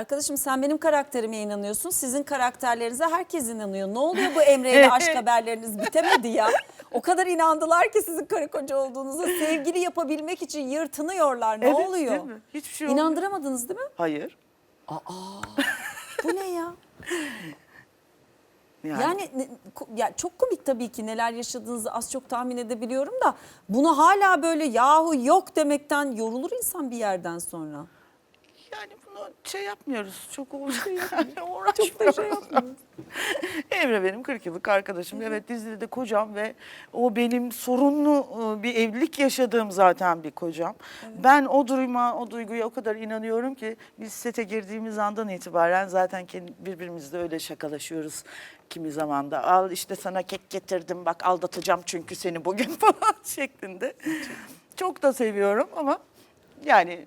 Arkadaşım sen benim karakterime inanıyorsun. Sizin karakterlerinize herkes inanıyor. Ne oluyor bu Emre ile aşk haberleriniz bitemedi ya. O kadar inandılar ki sizin karı koca olduğunuza. Sevgili yapabilmek için yırtınıyorlar. Ne Evet, oluyor? değil mi? Hiçbir şey olmuyor. İnandıramadınız değil mi? Hayır. Bu ne ya? Yani, Yani ne- ko- ya çok komik tabii ki neler yaşadığınızı az çok tahmin edebiliyorum da bunu hala böyle yahu yok demekten yorulur insan bir yerden sonra. Yani bunu şey yapmıyoruz. Çok uğraş, Çok da şey yapmıyoruz. Emre benim 40 yıllık arkadaşım. Evet dizide de kocam ve o benim sorunlu e, bir evlilik yaşadığım zaten bir kocam. Ben o duruma, o duyguya o kadar inanıyorum ki biz sete girdiğimiz andan itibaren zaten kendi- birbirimizle öyle şakalaşıyoruz kimi zamanda. Al işte sana kek getirdim bak aldatacağım çünkü seni bugün falan şeklinde. Çok da seviyorum ama yani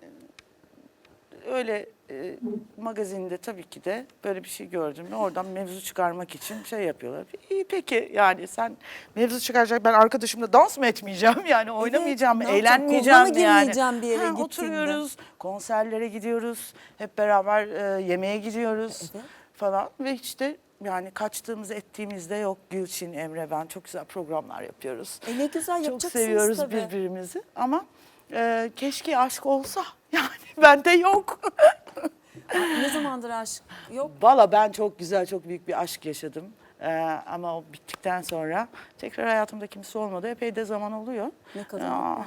öyle e, magazinde tabii ki de böyle bir şey gördüm oradan mevzu çıkarmak için şey yapıyorlar. İyi peki yani sen mevzu çıkaracak ben arkadaşımla dans mı etmeyeceğim yani oynamayacağım mı ne yapacağım? eğlenmeyeceğim Koluna mi yani. girmeyeceğim bir yere gittiğinde. Oturuyoruz konserlere gidiyoruz hep beraber e, yemeğe gidiyoruz Evet. falan ve hiç de yani kaçtığımız ettiğimizde yok Gülçin, Emre ben çok güzel programlar yapıyoruz. E ne güzel Çok yapacaksınız seviyoruz tabii. birbirimizi ama e, keşke aşk olsa yani bende yok. Ne zamandır aşk yok? Valla ben çok güzel, çok büyük bir aşk yaşadım. Ee, ama o bittikten sonra tekrar hayatımda kimse olmadı. Epey de zaman oluyor. Ne kadar? Aa,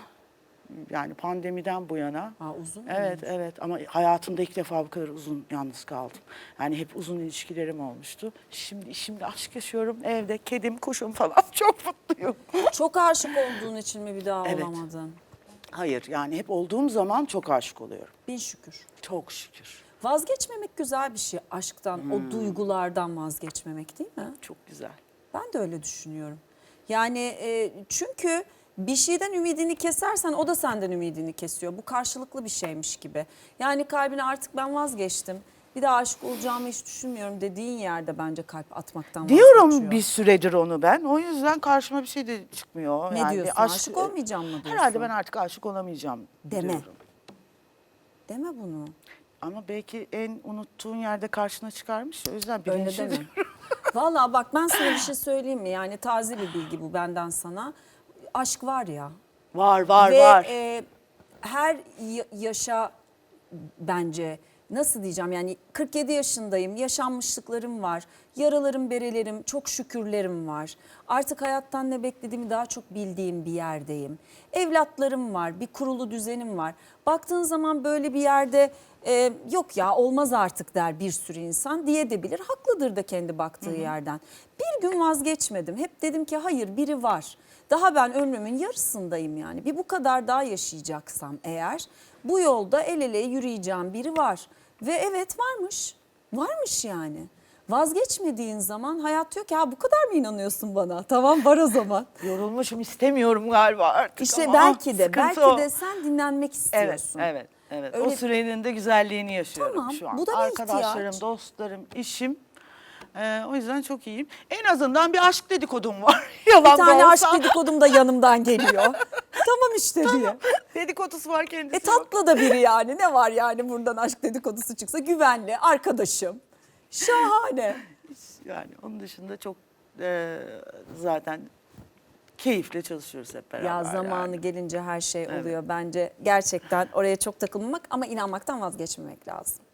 yani pandemiden bu yana. Aa, uzun Evet, evet ama hayatımda ilk defa bu kadar uzun yalnız kaldım. Yani hep uzun ilişkilerim olmuştu. Şimdi şimdi aşk yaşıyorum. Evde kedim, kuşum falan çok mutluyum. Çok aşık olduğun için mi bir daha Evet. olamadın? Hayır yani hep olduğum zaman çok aşık oluyorum. Bin şükür. Çok şükür. Vazgeçmemek güzel bir şey aşktan, Hmm. o duygulardan vazgeçmemek değil mi? Çok güzel. Ben de öyle düşünüyorum. Yani e, çünkü bir şeyden ümidini kesersen o da senden ümidini kesiyor. Bu karşılıklı bir şeymiş gibi. Yani kalbine artık ben vazgeçtim. Bir daha aşık olacağımı hiç düşünmüyorum dediğin yerde bence kalp atmaktan Diyorum vazgeçiyor. bir süredir onu ben. O yüzden karşıma bir şey de çıkmıyor. Ne Yani diyorsun? Aşık olmayacağım mı diyorsun? Herhalde ben artık aşık olamayacağım Deme. diyorum. Deme bunu. Ama belki en unuttuğun yerde karşına çıkarmış. ya, O yüzden Öyle bilinçli deme. Vallahi bak ben sana bir şey söyleyeyim mi? Yani taze bir bilgi bu benden sana. Aşk var ya. Var var Ve var. e, her ya- yaşa bence nasıl diyeceğim? Yani 47 yaşındayım yaşanmışlıklarım var yaralarım berelerim çok şükürlerim var. Artık hayattan ne beklediğimi daha çok bildiğim bir yerdeyim. Evlatlarım var bir kurulu düzenim var. Baktığın zaman böyle bir yerde e, yok ya olmaz artık der bir sürü insan diyebilir. Haklıdır da kendi baktığı yerden. Bir gün vazgeçmedim. Hep dedim ki hayır biri var. Daha ben ömrümün yarısındayım yani. Bir bu kadar daha yaşayacaksam eğer bu yolda el ele yürüyeceğim biri var. Ve evet varmış. Varmış yani. Vazgeçmediğin zaman hayat diyor ki ha bu kadar mı inanıyorsun bana? Tamam var o zaman. Yorulmuşum istemiyorum galiba artık. İşte ama belki de belki o. de sen dinlenmek Evet, istiyorsun. evet, evet. Öyle- O sürenin de güzelliğini yaşıyorum Tamam, şu an. bu da Arkadaşlarım, ihtiyaç. dostlarım, işim. Ee, o yüzden çok iyiyim. En azından bir aşk dedikodum var. Yalan Bir tane da aşk olsa. dedikodum da yanımdan geliyor. tamam işte diye. Dedikodusu var kendisi. E tatlı da biri yani. Ne var yani buradan aşk dedikodusu çıksa güvenli arkadaşım. Şahane. Yani onun dışında çok e, zaten keyifle çalışıyoruz hep beraber. Ya zamanı yani. gelince her şey oluyor bence. Gerçekten oraya çok takılmamak ama inanmaktan vazgeçmemek lazım.